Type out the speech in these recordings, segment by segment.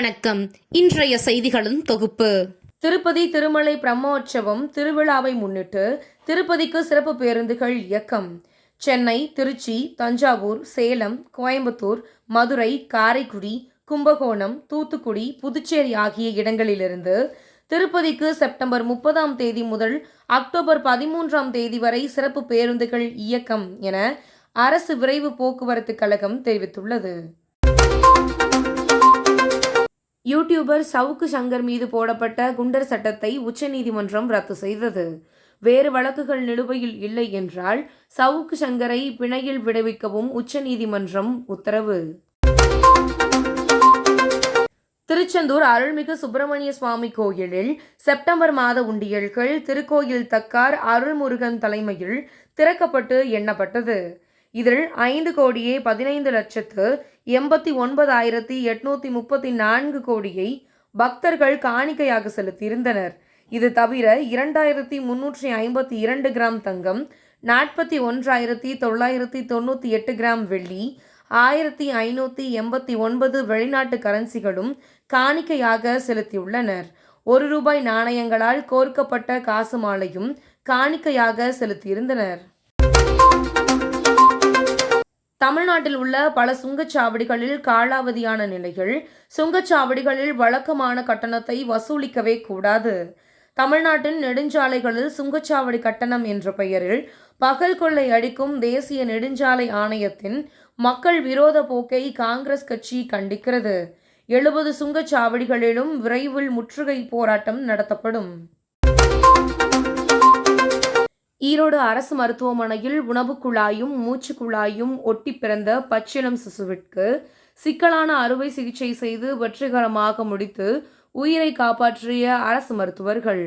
வணக்கம். இன்றைய செய்திகளின் தொகுப்பு. திருப்பதி திருமலை பிரம்மோற்சவம் திருவிழாவை முன்னிட்டு திருப்பதிக்கு சிறப்பு பேருந்துகள் இயக்கம். சென்னை திருச்சி தஞ்சாவூர் சேலம் கோயம்புத்தூர் மதுரை காரைக்குடி கும்பகோணம் தூத்துக்குடி புதுச்சேரி ஆகிய இடங்களிலிருந்து திருப்பதிக்கு செப்டம்பர் முப்பதாம் தேதி முதல் அக்டோபர் பதிமூன்றாம் தேதி வரை சிறப்பு பேருந்துகள் இயக்கம் என அரசு விரைவு போக்குவரத்து கழகம் தெரிவித்துள்ளது. யூடியூபர் சவுக்கு சங்கர் மீது போடப்பட்ட குண்டர் சட்டத்தை உச்சநீதிமன்றம் ரத்து செய்தது. வேறு வழக்குகள் நிலுவையில் இல்லை என்றால் சவுக்கு சங்கரை பிணையில் விடுவிக்கவும் உச்சநீதிமன்றம் உத்தரவு. திருச்செந்தூர் அருள்மிகு சுப்பிரமணிய சுவாமி கோயிலில் செப்டம்பர் மாத உண்டியல்கள் திருக்கோயில் தக்கார் அருள்முருகன் தலைமையில் திறக்கப்பட்டு எண்ணப்பட்டது. இதில் ஐந்து கோடியே பதினைந்து லட்சத்து எண்பத்தி ஒன்பதாயிரத்தி எட்நூத்தி முப்பத்தி நான்கு கோடியை பக்தர்கள் காணிக்கையாக செலுத்தியிருந்தனர். இது தவிர இரண்டாயிரத்தி முன்னூற்றி ஐம்பத்தி இரண்டு கிராம் தங்கம் நாற்பத்தி ஒன்றாயிரத்தி தொள்ளாயிரத்தி தொண்ணூற்றி எட்டு கிராம் வெள்ளி ஆயிரத்தி ஐநூற்றி எண்பத்தி ஒன்பது வெளிநாட்டு கரன்சிகளும் காணிக்கையாக செலுத்தியுள்ளனர். ஒரு ரூபாய் நாணயங்களால் கோர்க்கப்பட்ட காசு மாலையும் காணிக்கையாக செலுத்தியிருந்தனர். தமிழ்நாட்டில் உள்ள பல சுங்கச்சாவடிகளில் காலாவதியான நிலையில் சுங்கச்சாவடிகளில் வழக்கமான கட்டணத்தை வசூலிக்கவே கூடாது. தமிழ்நாட்டின் நெடுஞ்சாலைகளில் சுங்கச்சாவடி கட்டணம் என்ற பெயரில் பகல் கொள்ளை அடிக்கும் தேசிய நெடுஞ்சாலை ஆணையத்தின் மக்கள் விரோத போக்கை காங்கிரஸ் கட்சி கண்டிக்கிறது. எழுபது சுங்கச்சாவடிகளிலும் விரைவில் முற்றுகை போராட்டம் நடத்தப்படும். ஈரோடு அரசு மருத்துவமனையில் உணவு குழாயும் மூச்சு குழாயும் ஒட்டி பிறந்த பச்சிளம் சிசுவிற்கு சிக்கலான அறுவை சிகிச்சை செய்து வெற்றிகரமாக முடித்து உயிரை காப்பாற்றிய அரசு மருத்துவர்கள்.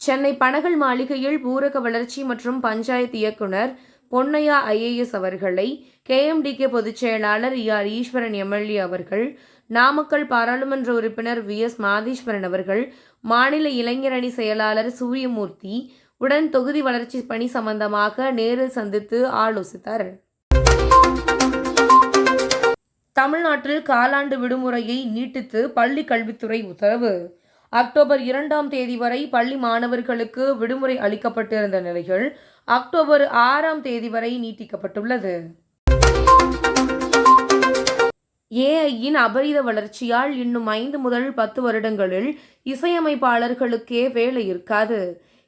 சென்னை பனகல் மாளிகையில் ஊரக வளர்ச்சி மற்றும் பஞ்சாயத்து இயக்குனர் பொன்னையா ஐஏஎஸ் அவர்களை கேஎம்டிகே பொதுச் செயலாளர் ஆர் ஈஸ்வரன் எம்எல்ஏ அவர்கள் நாமக்கல் பாராளுமன்ற உறுப்பினர் வி. எஸ். மாதீஸ்வரன் அவர்கள் மாநில இளைஞரணி செயலாளர் சூரியமூர்த்தி உடன் தொகுதி வளர்ச்சி பணி சம்பந்தமாக நேரில் சந்தித்து ஆலோசித்தார். தமிழ்நாட்டில் காலாண்டு விடுமுறையை நீட்டித்து பள்ளி கல்வித்துறை உத்தரவு. அக்டோபர் இரண்டாம் தேதி வரை பள்ளி மாணவர்களுக்கு விடுமுறை அளிக்கப்பட்டிருந்த நிலையில் அக்டோபர் ஆறாம் தேதி வரை நீட்டிக்கப்பட்டுள்ளது. ஏஐயின் அபரித வளர்ச்சியால் இன்னும் ஐந்து முதல் பத்து வருடங்களில் இசையமைப்பாளர்களுக்கே வேலை இருக்காது.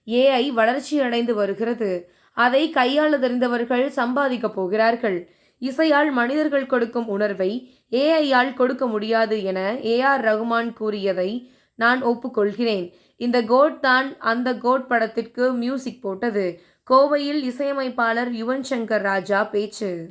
ஏஐ வளர்ச்சியடைந்து வருகிறது. அதை கையாள தெரிந்தவர்கள் சம்பாதிக்கப் போகிறார்கள். இசையால் மனிதர்கள் கொடுக்கும் உணர்வை ஏஐயால் கொடுக்க முடியாது என ஏ ஆர் ரகுமான் கூறியதை நான் ஒப்புக்கொள்கிறேன். இந்த கோட் தான் அந்த கோட் படத்திற்கு மியூசிக் போட்டது. கோவையில் இசையமைப்பாளர் யுவன் சங்கர் ராஜா பேச்சு.